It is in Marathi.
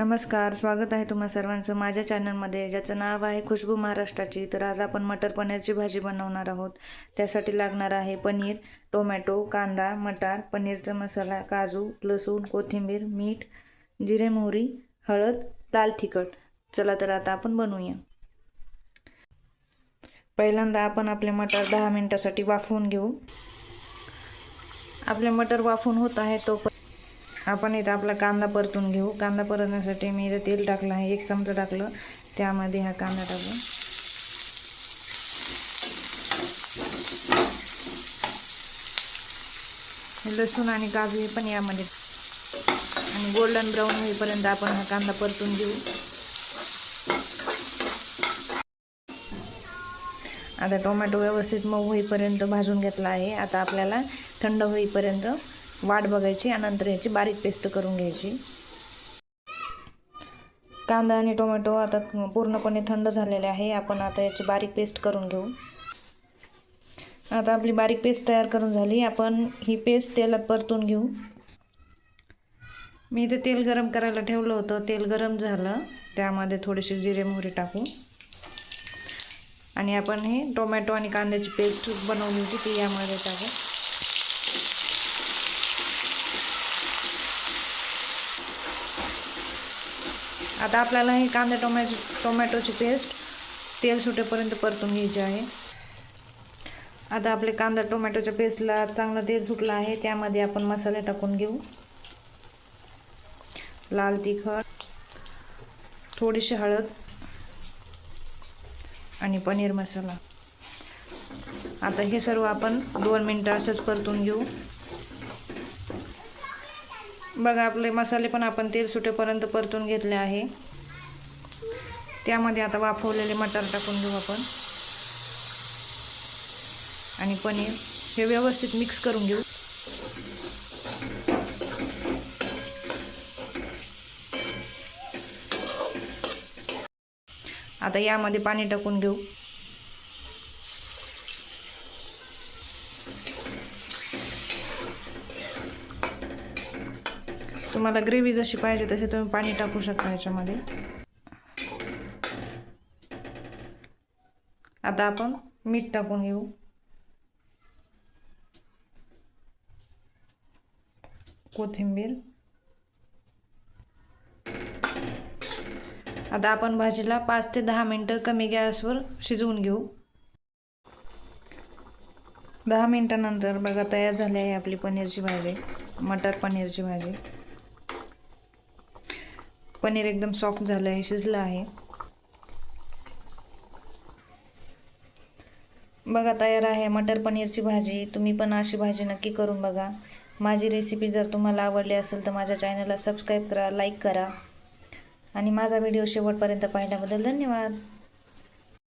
नमस्कार स्वागत आहे तुम्हा सर्वांचं माझ्या चॅनलमध्ये ज्याचं नाव आहे खुशबू महाराष्ट्राची. तर आज आपण मटर पनीरची भाजी बनवणार आहोत. त्यासाठी लागणार आहे पनीर टोमॅटो कांदा मटार पनीरचा मसाला काजू लसूण कोथिंबीर मीठ जिरे मोहरी हळद लाल तिखट. चला तर आता आपण बनवूया. पहिल्यांदा आपण आपले मटर दहा मिनटासाठी वाफवून घेऊ. आपले मटर वाफवून होत आहे तो आपण इथं आपला कांदा परतून घेऊ. कांदा परतण्यासाठी मी इथं तेल टाकलं आहे. एक चमचा टाकलं. त्यामध्ये हा कांदा टाकू. लसूण आणि काजू हे पण यामध्ये. आणि गोल्डन ब्राऊन होईपर्यंत आपण हा कांदा परतून घेऊ. आता टोमॅटो व्यवस्थित मऊ होईपर्यंत भाजून घेतला आहे. आता आपल्याला थंड होईपर्यंत वाट बघायची आणि नंतर याची बारीक पेस्ट करून घ्यायची. कांदा आणि टोमॅटो आता पूर्णपणे थंड झालेले आहे. आपण आता याची बारीक पेस्ट करून घेऊ. आता आपली बारीक पेस्ट तयार करून झाली. आपण ही पेस्ट तेलात परतून घेऊ. मी इथे तेल गरम करायला ठेवलं होतं. तेल गरम झालं. त्यामध्ये थोडीशी जिरे मोहरी टाकू. आणि आपण हे टोमॅटो आणि कांद्याची पेस्ट बनवली होती ती यामध्ये टाकू. आता आपल्याला हे कांदा टोमॅटो टोमॅटोची पेस्ट तेल सुटेपर्यंत परतून घ्यायची आहे. आता आपले कांदा टोमॅटोच्या पेस्टला चांगलं तेल सुटलं आहे त्यामध्ये आपण मसाले टाकून घेऊ. लाल तिखट थोडीशी हळद आणि पनीर मसाला. आता हे सर्व आपण दोन मिनटं असंच परतून घेऊ. बघा आपले मसाले पण आपण तेल सुटेपर्यंत परतून घेतले आहे. त्यामध्ये आता वाफवलेले मटार टाकून घेऊ आपण. आणि पनीर हे व्यवस्थित मिक्स करून घेऊ. आता यामध्ये पाणी टाकून घेऊ. तुम्हाला ग्रेव्ही जशी पाहिजे तसे तुम्ही पाणी टाकू शकता याच्यामध्ये. आता आपण मीठ टाकून घेऊ. कोथिंबीर. आता आपण भाजीला पाच ते दहा मिनटं कमी गॅसवर शिजवून घेऊ. दहा मिनटानंतर बघा तयार झाली आहे आपली पनीरची भाजी मटर पनीरची भाजी. पनीर एकदम सॉफ्ट झालं आहे शिजलं आहे. बघा तयार आहे मटर पनीरची भाजी. तुम्ही पण अशी भाजी नक्की करून बघा. माझी रेसिपी जर तुम्हाला आवडली असेल तर माझ्या चॅनलला सबस्क्राईब करा लाईक करा. आणि माझा व्हिडिओ शेवटपर्यंत पाहिल्याबद्दल धन्यवाद.